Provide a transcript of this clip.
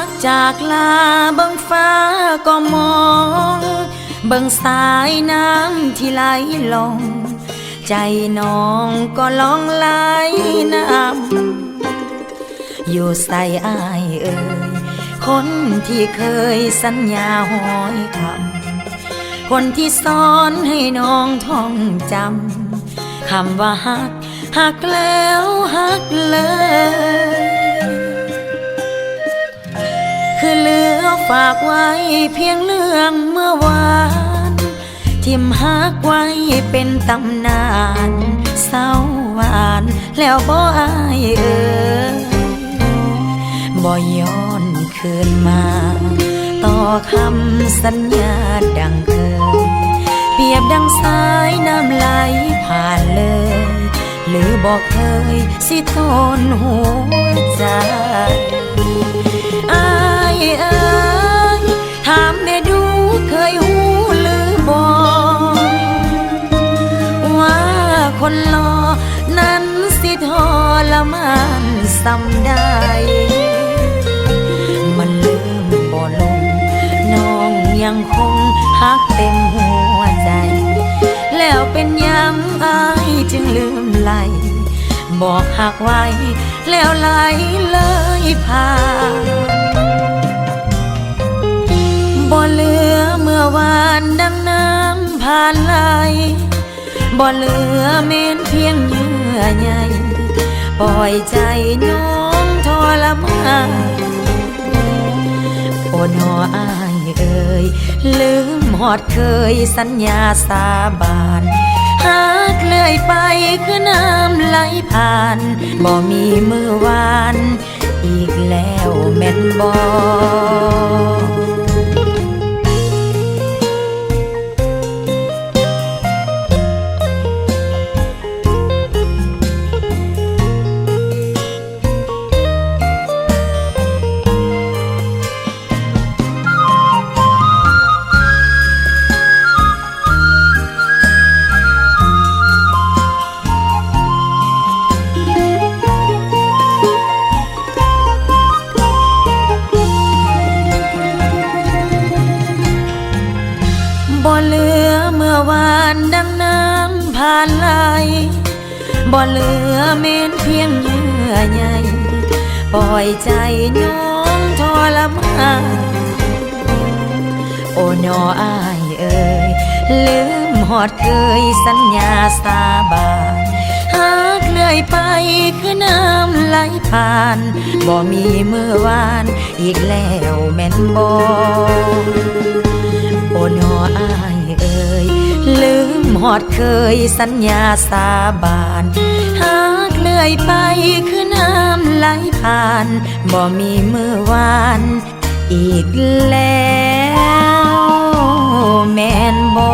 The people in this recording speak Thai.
ักจากลาเบิ่งฟ้าก็มอง เบิ่งสายน้ำที่ไหลลง ใจน้องก็ลองไหลน้ำอยู่ใส่อายเอ่ยคนที่เคยสัญญาหอยคำคนที่สอนให้น้องท่องจำคำว่าหัก หักแล้วหักเลย ฝากไว้เพียงเรื่องเมื่อวาน ทิมหักไว้เป็นตำนานเศร้าหวานแล้วบ่อายเอ่ยบ่ย้อนคืนมา ต่อคำสัญญาดังเคย เปรียบดังสายน้ำไหลผ่านเลย หรือบอกเคยสิทนหัวใจ คนรอนั้นสิทรมานซ้ำได้มันลืมบ่ลงน้องยังคงหักเต็มหัวใจ แล้วเป็นยังอายจึงลืมไหลบอกหักไว้ แล้วไหลเลยผ่านบ่เหลือเมื่อวานดังน้ำผ่านไหล บ่เหลือเม้นเพียงเยื่อใยปล่อยใจน้องทรมานโอนออายเอ่ยลืมหอดเคยสัญญาสาบานหากเลยไปคือน้ำไหลผ่านบ่มีมือวาน อีกแล้วแม่นบ่ บ่เหลือเมื่อวานดังน้ำผ่านไหลบ่เหลือเม้นเพียงเยื่อใยปล่อยใจน้องทรมานโอ้นออายเอ่ยลืมหอดเคยสัญญาสาบานหากเลื่อยไปคือน้ำไหลผ่านบ่มีเมื่อวานอีกแล้วแม่นบ่ โอนออายเอ่ยลืมหอดเคยสัญญาสาบานหากเลื่อยไปคือน้ำไหลผ่านบ่มีมือวานอีกแล้วแม่นบ่